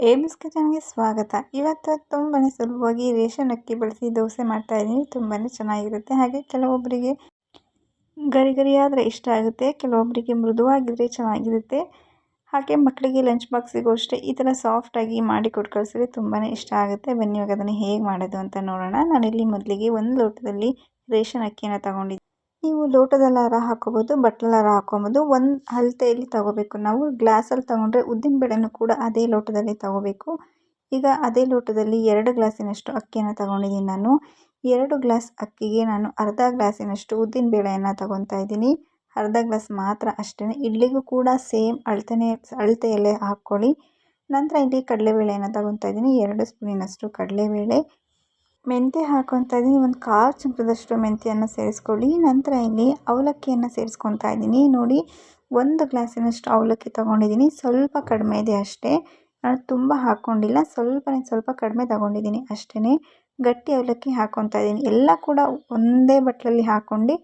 AIIMS ಕಿಚನ್ಗೆ ಸ್ವಾಗತ. ಇವತ್ತು ತುಂಬಾ ಸುಲಭವಾಗಿ ರೇಷನ್ ಅಕ್ಕಿ ಬಳಸಿ ದೋಸೆ ಮಾಡ್ತಾ ಇದ್ದೀನಿ. ತುಂಬಾ ಚೆನ್ನಾಗಿರುತ್ತೆ. ಹಾಗೆ ಕೆಲವೊಬ್ಬರಿಗೆ ಗರಿ ಗರಿಯಾದರೆ ಇಷ್ಟ ಆಗುತ್ತೆ. ಕೆಲವೊಬ್ಬರಿಗೆ ಮೃದುವಾಗಿದ್ದರೆ ಚೆನ್ನಾಗಿರುತ್ತೆ. ಹಾಗೆ ಮಕ್ಕಳಿಗೆ ಲಂಚ್ ಬಾಕ್ಸಿಗೂ ಅಷ್ಟೇ ಈ ಥರ ಸಾಫ್ಟಾಗಿ ಮಾಡಿ ಕೊಟ್ಟು ಕಳಿಸಿದ್ರೆ ತುಂಬಾ ಇಷ್ಟ ಆಗುತ್ತೆ. ಬನ್ನಿ ಇವಾಗ ಅದನ್ನು ಹೇಗೆ ಮಾಡೋದು ಅಂತ ನೋಡೋಣ. ನಾನಿಲ್ಲಿ ಮೊದಲಿಗೆ ಒಂದು ಲೋಟದಲ್ಲಿ ರೇಷನ್ ಅಕ್ಕಿಯನ್ನು ತಗೊಂಡಿದ್ದೆ. ನೀವು ಲೋಟದಲ್ಲಾರ ಹಾಕೋಬೋದು ಬಟ್ಟಲಾರ ಹಾಕೊಬೋದು. ಒಂದು ಅಳತೆಯಲ್ಲಿ ತಗೋಬೇಕು. ನಾವು ಗ್ಲಾಸಲ್ಲಿ ತಗೊಂಡ್ರೆ ಉದ್ದಿನ ಬೇಳೆನೂ ಕೂಡ ಅದೇ ಲೋಟದಲ್ಲಿ ತಗೋಬೇಕು. ಈಗ ಅದೇ ಲೋಟದಲ್ಲಿ ಎರಡು ಗ್ಲಾಸಿನಷ್ಟು ಅಕ್ಕಿಯನ್ನು ತಗೊಂಡಿದ್ದೀನಿ ನಾನು. ಎರಡು ಗ್ಲಾಸ್ ಅಕ್ಕಿಗೆ ನಾನು ಅರ್ಧ ಗ್ಲಾಸಿನಷ್ಟು ಉದ್ದಿನ ಬೇಳೆಯನ್ನು ತಗೊತಾ ಇದ್ದೀನಿ. ಅರ್ಧ ಗ್ಲಾಸ್ ಮಾತ್ರ ಅಷ್ಟೇ ಇಡ್ಲಿಗೂ ಕೂಡ ಸೇಮ್ ಅಳತೆನೇ, ಅಳತೆಯಲ್ಲೇ ಹಾಕ್ಕೊಳ್ಳಿ. ನಂತರ ಇಲ್ಲಿ ಕಡಲೆಬೇಳೆಯನ್ನು ತಗೊತಾ ಇದ್ದೀನಿ. ಎರಡು ಸ್ಪೂನಿನಷ್ಟು ಕಡಲೆಬೇಳೆ. ಮೆಂತ್ಯ ಹಾಕೊತಾ ಇದ್ದೀನಿ. ಒಂದು ಕಾಲು ಚಮಚದಷ್ಟು ಮೆಂತ್ಯನ ಸೇರಿಸ್ಕೊಳ್ಳಿ. ನಂತರ ಇಲ್ಲಿ ಅವಲಕ್ಕಿಯನ್ನು ಸೇರಿಸ್ಕೊತಾ ಇದ್ದೀನಿ. ನೋಡಿ, ಒಂದು ಗ್ಲಾಸಿನಷ್ಟು ಅವಲಕ್ಕಿ ತೊಗೊಂಡಿದ್ದೀನಿ. ಸ್ವಲ್ಪ ಕಡಿಮೆ ಇದೆ ಅಷ್ಟೇ. ನಾನು ತುಂಬ ಹಾಕ್ಕೊಂಡಿಲ್ಲ ಸ್ವಲ್ಪನೇ ಸ್ವಲ್ಪ ಕಡಿಮೆ ತಗೊಂಡಿದ್ದೀನಿ ಅಷ್ಟೇ ಗಟ್ಟಿ ಅವಲಕ್ಕಿ ಹಾಕ್ಕೊತಾ ಇದ್ದೀನಿ. ಎಲ್ಲ ಕೂಡ ಒಂದೇ ಬಟ್ಲಲ್ಲಿ ಹಾಕ್ಕೊಂಡು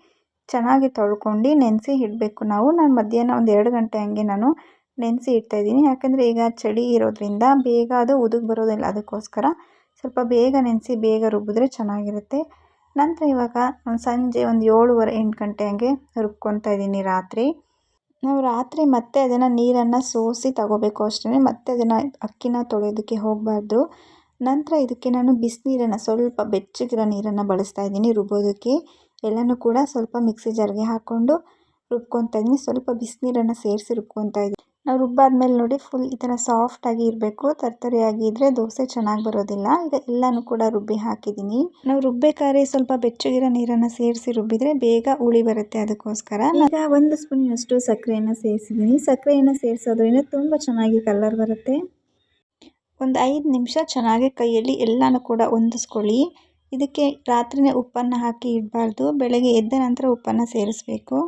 ಚೆನ್ನಾಗಿ ತೊಳ್ಕೊಂಡು ನೆನೆಸಿ ಇಡಬೇಕು ನಾವು. ನಾನು ಮಧ್ಯಾಹ್ನ ಒಂದು ಎರಡು ಗಂಟೆ ಹಂಗೆ ನಾನು ನೆನೆಸಿ ಇಡ್ತಾಯಿದ್ದೀನಿ ಯಾಕಂದರೆ ಈಗ ಚಳಿ ಇರೋದ್ರಿಂದ ಬೇಗ ಅದು ಉದುಗ್ ಬರೋದಿಲ್ಲ ಅದಕ್ಕೋಸ್ಕರ. ಸ್ವಲ್ಪ ಬೇಗ ನೆನೆಸಿ ಬೇಗ ರುಬ್ಬಿದ್ರೆ ಚೆನ್ನಾಗಿರುತ್ತೆ. ನಂತರ ಇವಾಗ ಸಂಜೆ ಒಂದು ಏಳುವರೆ, ಎಂಟು ಗಂಟೆ ಹಾಗೆ ರುಬ್ಕೊತಾ ಇದ್ದೀನಿ ರಾತ್ರಿ. ನಾವು ರಾತ್ರಿ ಮತ್ತೆ ಅದನ್ನು ನೀರನ್ನು ಸೋಸಿ ತಗೋಬೇಕು ಅಷ್ಟೇ ಮತ್ತೆ ಅದನ್ನು ಅಕ್ಕಿನ ತೊಳೆಯೋದಕ್ಕೆ ಹೋಗಬಾರ್ದು. ನಂತರ ಇದಕ್ಕೆ ನಾನು ಬಿಸಿನೀರನ್ನು, ಸ್ವಲ್ಪ ಬೆಚ್ಚಗಿರೋ ನೀರನ್ನು ಬಳಸ್ತಾ ಇದ್ದೀನಿ ರುಬ್ಬೋದಕ್ಕೆ. ಎಲ್ಲನೂ ಕೂಡ ಸ್ವಲ್ಪ ಮಿಕ್ಸಿ ಜಾರ್ಗೆ ಹಾಕ್ಕೊಂಡು ರುಬ್ಕೊತಾ ಇದ್ದೀನಿ, ಸ್ವಲ್ಪ ಬಿಸಿನೀರನ್ನು ಸೇರಿಸಿ ರುಬ್ಕೊತಾ ಇದ್ದೀನಿ. ನಾವು ರುಬ್ಬಾದ್ಮೇಲೆ ನೋಡಿ ಫುಲ್ ಈ ಥರ ಸಾಫ್ಟಾಗಿ ಇರಬೇಕು. ತರ್ತರಿಯಾಗಿ ಇದ್ದರೆ ದೋಸೆ ಚೆನ್ನಾಗಿ ಬರೋದಿಲ್ಲ. ಈಗ ಎಲ್ಲನೂ ಕೂಡ ರುಬ್ಬಿ ಹಾಕಿದ್ದೀನಿ ನಾವು ರುಬ್ಬೇಕಾದ್ರೆ ಸ್ವಲ್ಪ ಬೆಚ್ಚಗಿರೋ ನೀರನ್ನು ಸೇರಿಸಿ ರುಬ್ಬಿದರೆ ಬೇಗ ಉಳಿ ಬರುತ್ತೆ ಅದಕ್ಕೋಸ್ಕರ. ಈಗ ಒಂದು ಸ್ಪೂನಿನಷ್ಟು ಸಕ್ಕರೆಯನ್ನು ಸೇರಿಸಿದ್ದೀನಿ ಸಕ್ಕರೆಯನ್ನು ಸೇರಿಸೋದ್ರಿಂದ ತುಂಬ ಚೆನ್ನಾಗಿ ಕಲರ್ ಬರುತ್ತೆ. ಒಂದು ಐದು ನಿಮಿಷ ಚೆನ್ನಾಗಿ ಕೈಯಲ್ಲಿ ಎಲ್ಲನೂ ಕೂಡ ಹೊಂದಿಸ್ಕೊಳ್ಳಿ. ಇದಕ್ಕೆ ರಾತ್ರಿನೇ ಉಪ್ಪನ್ನು ಹಾಕಿ ಇಡಬಾರ್ದು. ಬೆಳಗ್ಗೆ ಎದ್ದ ನಂತರ ಉಪ್ಪನ್ನು ಸೇರಿಸ್ಬೇಕು.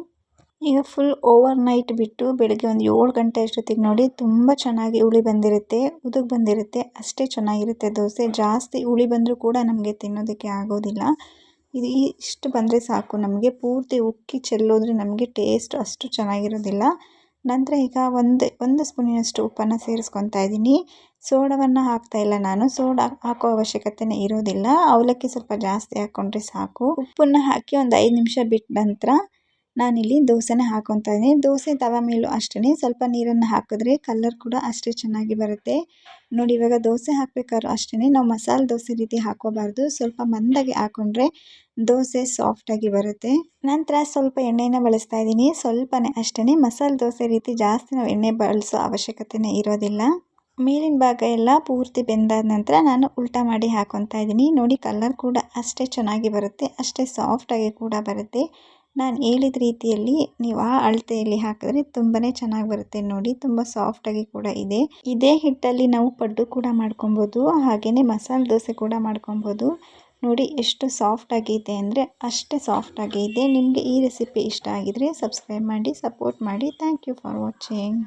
ಈಗ ಫುಲ್ ಓವರ್ ನೈಟ್ ಬಿಟ್ಟು ಬೆಳಗ್ಗೆ ಒಂದು ಏಳು ಗಂಟೆ ಅಷ್ಟೊತ್ತಿಗೆ ನೋಡಿ ತುಂಬ ಚೆನ್ನಾಗಿ ಹುಳಿ ಬಂದಿರುತ್ತೆ, ಉದುಗ್ ಬಂದಿರುತ್ತೆ, ಅಷ್ಟೇ ಚೆನ್ನಾಗಿರುತ್ತೆ ದೋಸೆ. ಜಾಸ್ತಿ ಹುಳಿ ಬಂದರೂ ಕೂಡ ನಮಗೆ ತಿನ್ನೋದಕ್ಕೆ ಆಗೋದಿಲ್ಲ. ಇದು ಇಷ್ಟು ಬಂದರೆ ಸಾಕು. ನಮಗೆ ಪೂರ್ತಿ ಉಕ್ಕಿ ಚೆಲ್ಲೋದ್ರೆ ನಮಗೆ ಟೇಸ್ಟ್ ಅಷ್ಟು ಚೆನ್ನಾಗಿರೋದಿಲ್ಲ. ನಂತರ ಈಗ ಒಂದು ಒಂದು ಸ್ಪೂನಿನಷ್ಟು ಉಪ್ಪನ್ನು ಸೇರಿಸ್ಕೊತಾ ಇದ್ದೀನಿ. ಸೋಡವನ್ನು ಹಾಕ್ತಾ ಇಲ್ಲ ನಾನು. ಸೋಡಾ ಹಾಕೋ ಅವಶ್ಯಕತೆನೇ ಇರೋದಿಲ್ಲ. ಅವಲಕ್ಕಿ ಸ್ವಲ್ಪ ಜಾಸ್ತಿ ಹಾಕ್ಕೊಂಡ್ರೆ ಸಾಕು. ಉಪ್ಪನ್ನು ಹಾಕಿ ಒಂದು ಐದು ನಿಮಿಷ ಬಿಟ್ಟ ನಂತರ ನಾನಿಲ್ಲಿ ದೋಸೆನ ಹಾಕೊತಾ ಇದ್ದೀನಿ. ದೋಸೆ ತವ ಮೇಲೂ ಅಷ್ಟೇ ಸ್ವಲ್ಪ ನೀರನ್ನು ಹಾಕಿದ್ರೆ ಕಲರ್ ಕೂಡ ಅಷ್ಟೇ ಚೆನ್ನಾಗಿ ಬರುತ್ತೆ. ನೋಡಿ, ಇವಾಗ ದೋಸೆ ಹಾಕಬೇಕಾದ್ರೂ ಅಷ್ಟೇ ನಾವು ಮಸಾಲೆ ದೋಸೆ ರೀತಿ ಹಾಕೋಬಾರ್ದು ಸ್ವಲ್ಪ ಮಂದಾಗಿ ಹಾಕೊಂಡ್ರೆ ದೋಸೆ ಸಾಫ್ಟಾಗಿ ಬರುತ್ತೆ. ನಂತರ ಸ್ವಲ್ಪ ಎಣ್ಣೆನ ಬಳಸ್ತಾ ಇದ್ದೀನಿ. ಸ್ವಲ್ಪನೇ ಅಷ್ಟೇ ಮಸಾಲೆ ದೋಸೆ ರೀತಿ ಜಾಸ್ತಿ ನಾವು ಎಣ್ಣೆ ಬಳಸೋ ಅವಶ್ಯಕತೆನೇ ಇರೋದಿಲ್ಲ. ಮೇಲಿನ ಭಾಗ ಎಲ್ಲ ಪೂರ್ತಿ ಬೆಂದಾದ ನಂತರ ನಾನು ಉಲ್ಟಾ ಮಾಡಿ ಹಾಕೊತಾ ಇದ್ದೀನಿ. ನೋಡಿ ಕಲರ್ ಕೂಡ ಅಷ್ಟೇ ಚೆನ್ನಾಗಿ ಬರುತ್ತೆ. ಅಷ್ಟೇ ಸಾಫ್ಟಾಗಿ ಕೂಡ ಬರುತ್ತೆ. ನಾನು ಹೇಳಿದ ರೀತಿಯಲ್ಲಿ ನೀವು ಆ ಅಳತೆಯಲ್ಲಿ ಹಾಕಿದ್ರೆ ತುಂಬಾ ಚೆನ್ನಾಗಿ ಬರುತ್ತೆ ನೋಡಿ, ತುಂಬ ಸಾಫ್ಟಾಗಿ ಕೂಡ ಇದೆ. ಇದೇ ಹಿಟ್ಟಲ್ಲಿ ನಾವು ಪಡ್ಡು ಕೂಡ ಮಾಡ್ಕೊಬೋದು ಹಾಗೆಯೇ ಮಸಾಲೆ ದೋಸೆ ಕೂಡ ಮಾಡ್ಕೊಬೋದು. ನೋಡಿ ಎಷ್ಟು ಸಾಫ್ಟ್ ಆಗಿದೆ ಅಂದರೆ ಅಷ್ಟೇ ಸಾಫ್ಟ್ ಆಗಿದೆ ನಿಮಗೆ ಈ ರೆಸಿಪಿ ಇಷ್ಟ ಆಗಿದರೆ ಸಬ್ಸ್ಕ್ರೈಬ್ ಮಾಡಿ ಸಪೋರ್ಟ್ ಮಾಡಿ. Thank you for watching